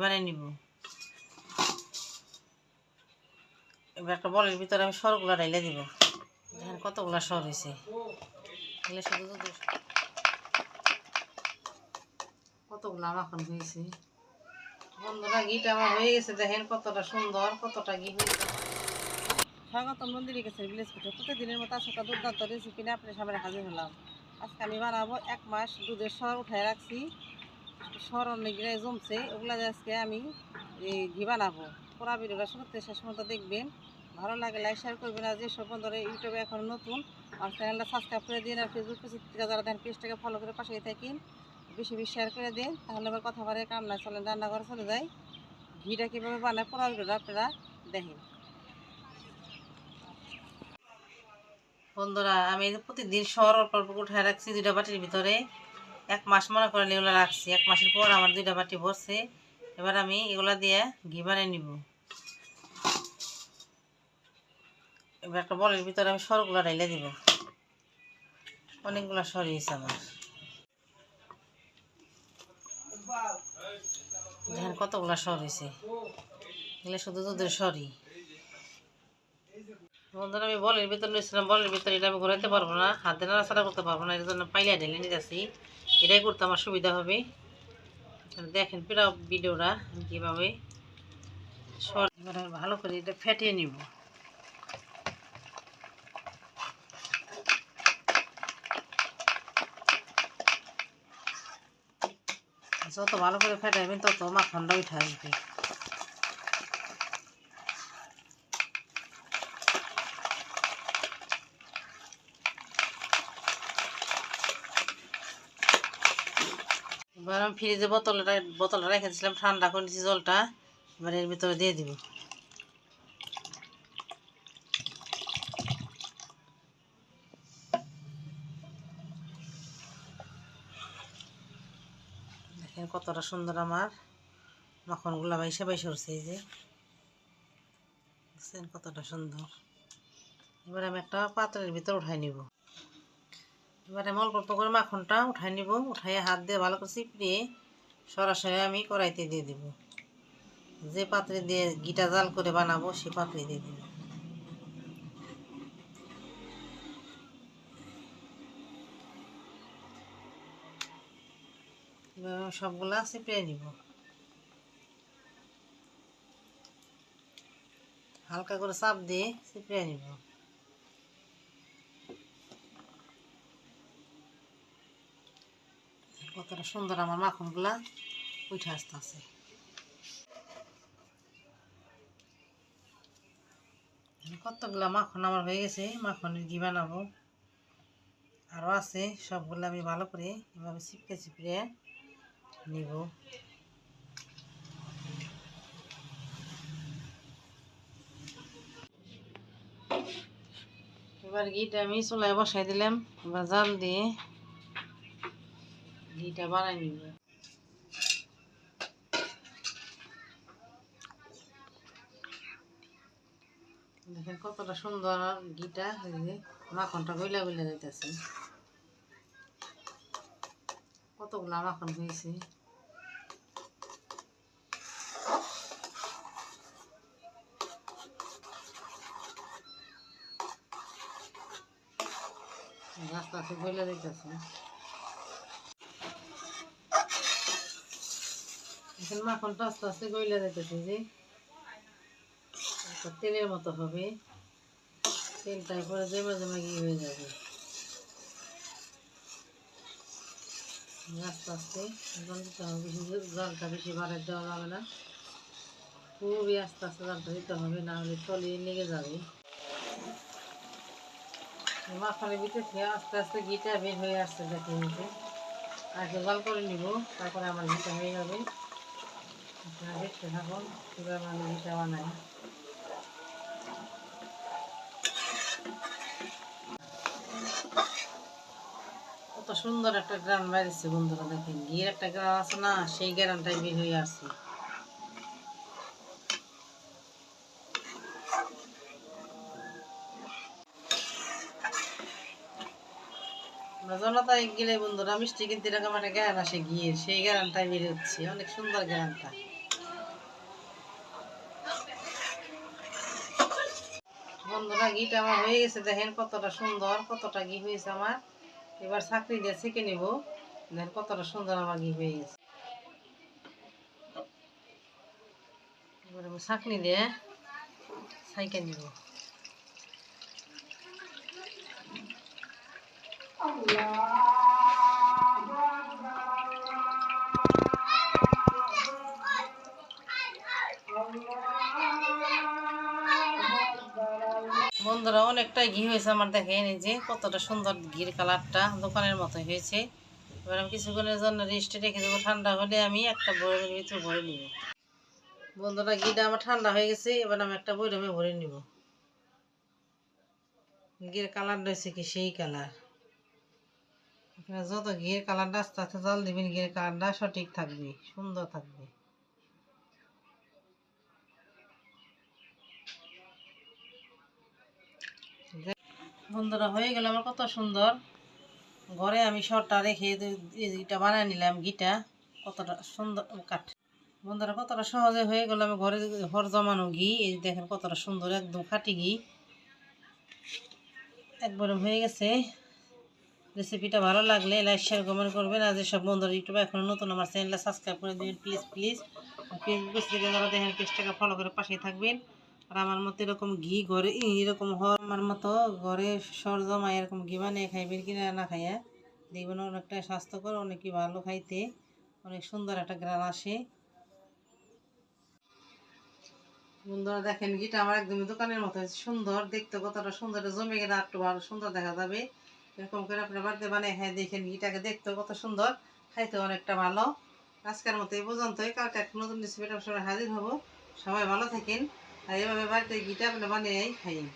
বানিয়ে নিব। এবার একটা বলের ভিতরে আমি সরগুলা ডাইলে দিব। দেখেন কতগুলা সর হয়েছে কতগুলা মাখন হয়েছে বন্ধুরা আমার হয়ে গেছে, দেখেন কতটা সুন্দর, কতটা ঘি হয়েছে স্বাগত মন্দিরে গেছে ভিলেজ ফুটে প্রতিদিনের মতো আজকে দুর্দান্ত রেসিপি নিয়ে আপনার সামনে হাজির হলাম। আজকে আমি বানাবো এক মাস দুধের সর উঠায় রাখছি। অনেক জমছে, ওগুলা আজকে আমি, এই ঘি বানাবো। পুরা ভিডিওটা শুরু থেকে শেষ পর্যন্ত দেখবেন। ভালো লাগে লাইক শেয়ার করবেন। আর যেসব বন্ধুরা ইউটিউবে এখন নতুন, আমার চ্যানেলটা সাবস্ক্রাইব করে দিন। আর ফেসবুক থেকে যারা দেন পেজটাকে ফলো করে পাশে থাকেন। বেশি বেশি শেয়ার করে দিন। তাহলে আবার কথা বলে কাম না চলেন রান্না করে চলে যাই। ঘিটা কীভাবে বানায়, পুরা ভিডিওটা আপনারা দেখেন। বন্ধুরা, আমি প্রতিদিন সর অল্প অল্প উঠায় রাখছি দুইটা বাটির ভিতরে। এক মাস মনে করে এগুলো রাখছি। এক মাসের পর আমার দুইটা বাটি ভরছে। এবার আমি এগুলা দিয়ে ঘি বানিয়ে নিব। এবার একটা বলের ভিতরে আমি সরগুলো ডাইলে দিব। অনেকগুলো সর হয়েছে আমার। দেখেন কতগুলো সর হয়েছে। এগুলো শুধু দুধের সরি বন্ধুরা, আমি বলের ভিতরে নিয়েছিলাম বলের ভিতরে এটা আমি ঘোরাতে পারব না। হাতে নাড়াচাড়া করতে পারব না। এর জন্য পাইলা ঢেলে যাচ্ছি এটাই করতে আমার সুবিধা হবে। দেখেন পুরো ভিডিওটা কীভাবে ভালো করে এটা ফেটিয়ে নিব। যত ভালো করে ফেটাইবেন তত মাখনটা উঠে আসবে। এবার আমি ফ্রিজে বোতলটা বোতলটা রেখেছিলাম ঠান্ডা করে জলটা। এবার এর ভিতরে দিয়ে দিব। দেখেন কতটা সুন্দর আমার মাখনগুলা বাইসে বাইসে উঠছে এই যে। কতটা সুন্দর। এবার আমি একটা পাত্রের ভিতর উঠাই নিব। এবার অল্প করে মাখনটা উঠাই নিব, উঠাইয়ে হাত দিয়ে ভালো করে চিপড়িয়ে সরাসরি আমি কড়াইতে দিয়ে দিব। যে পাত্রে দিয়ে গিটা জাল করে বানাবো, সে পাত্রে দিয়ে দিব। সবগুলা চিপড়িয়ে নিব। হালকা করে চাপ দিয়ে চিপড়িয়ে নিব। কতটা সুন্দর আমার মাখনগুলা উঠে আসতে আছে কতগুলা মাখন আমার হয়ে গেছে মাখনের ঘি বানাবো। আরও আছে, সবগুলো আমি ভালো করে এভাবে চিপকে চিপড়ে নিব। এবার ঘিটা আমি চুলায় বসাই দিলাম, এবার জাল দিয়ে ঘিটা বানাই নিব। দেখেন কতটা সুন্দর ঘিটা মাখনটা গইলা গইলা যাইতেছে। কতগুলা মাখন হয়েছে। আস্তে আস্তে গইলা যাইতেছে। এখন মাখনটা আস্তে আস্তে গইলা যাইতেছে যে। তেলের মতো হবে। তেলটাই পরে জমে জমে গিয়ে হয়ে যাবে। আস্তে আস্তে জল দিতে হবে জলটা বেশি বাড়াই দেওয়া যাবে না। খুবই আস্তে আস্তে জলটা দিতে হবে, না হলে তলিয়ে লেগে যাবে। মাখনের ভিতরে আস্তে আস্তে ঘিটা বের হয়ে আসছে দেখে নিতে আগে জল করে নিব, তারপরে আমার ঘিটা হয়ে যাবে কত সুন্দর একটা গ্রাম বন্ধুরা, দেখেন। একটা গ্রাম আছে না, সেই গ্রামটাই বের হয়ে জনতা গেলে বন্ধুরা, মিষ্টি কিনতে এরকম একটা গ্যারান আসে ঘিয়ের সেই গ্যারানটাই বের হচ্ছে। অনেক সুন্দর গ্যারানটা ঘিটা আমার হয়ে গেছে, দেখেন কতটা সুন্দর, কতটা ঘি হয়েছে আমার। এবার চাকরি দিয়ে ছেঁকে নেব, দেখেন কতটা সুন্দর আমার ঘি হয়ে গেছে। এবার আমি চাকনি দিয়ে সাইকে নিব। বন্ধুরা, অনেকটাই ঘি হয়েছে আমার দেখেন, এই যে কতটা সুন্দর ঘির কালারটা দোকানের মতো হয়েছে। এবার আমি কিছুক্ষণের জন্য রেস্টে রেখে দেবো। ঠান্ডা হলে আমি একটা বয়মের ভিতরে ভরে নিব। বন্ধুরা, ঘিটা আমার ঠান্ডা হয়ে গেছে, এবার আমি একটা বয়মে ভরে নিব। ঘির কালার রয়েছে কি সেই কালার। যত ঘিয়ের কালারটা আস্তে আস্তে জল দিবেন ঘিয়ের কালারটা সঠিক থাকবে, সুন্দর থাকবে। বন্ধুরা, হয়ে গেল আমার কত সুন্দর। ঘরে আমি শরটা রেখে এটা বানিয়ে নিলাম, ঘিটা। কতটা সুন্দর কাঠ। বন্ধুরা, কতটা সহজে হয়ে গেল আমি ঘরে ঘর জমানো ঘি। এই দেখেন কতটা সুন্দর, একদম খাঁটি ঘি। একবারে হয়ে গেছে। রেসিপিটা ভালো লাগলে লাইক শেয়ার কমেন্ট করবেন। আর যেসব বন্ধুরা ইউটিউবে এখন নতুন, আমার চ্যানেলটা সাবস্ক্রাইব করে দেবেন প্লিজ প্লিজ ফেসবুক দেখেন পেজটাকে ফলো করে পাশেই থাকবেন। আর আমার মতো এরকম ঘি ঘরে এরকম হওয়ার আমার মতো ঘরে সর জমা এরকম ঘি বানিয়ে খাইবেন কিনা না খাইয়া, দেখবেন অনেকটা স্বাস্থ্যকর, অনেকই ভালো খাইতে, অনেক সুন্দর একটা গ্রান আসে। বন্ধুরা, দেখেন ঘিটা আমার একদমই দোকানের মতো সুন্দর, দেখতে কতটা সুন্দর জমে গেলে আর একটু ভালো, সুন্দর দেখা যাবে। এরকম করে আপনার বাড়িতে বানিয়ে খাই দেখেন, ঘিটাকে দেখতে কত সুন্দর, খাইতে অনেকটা ভালো। আজকের মতো এই পর্যন্তই, কালকে একটা নতুন রেসিপিটা সবাই হাজির হব। সবাই ভালো থাকেন। আর এভাবে বাড়িতে ঘিটা আপনি বানিয়ে খাইন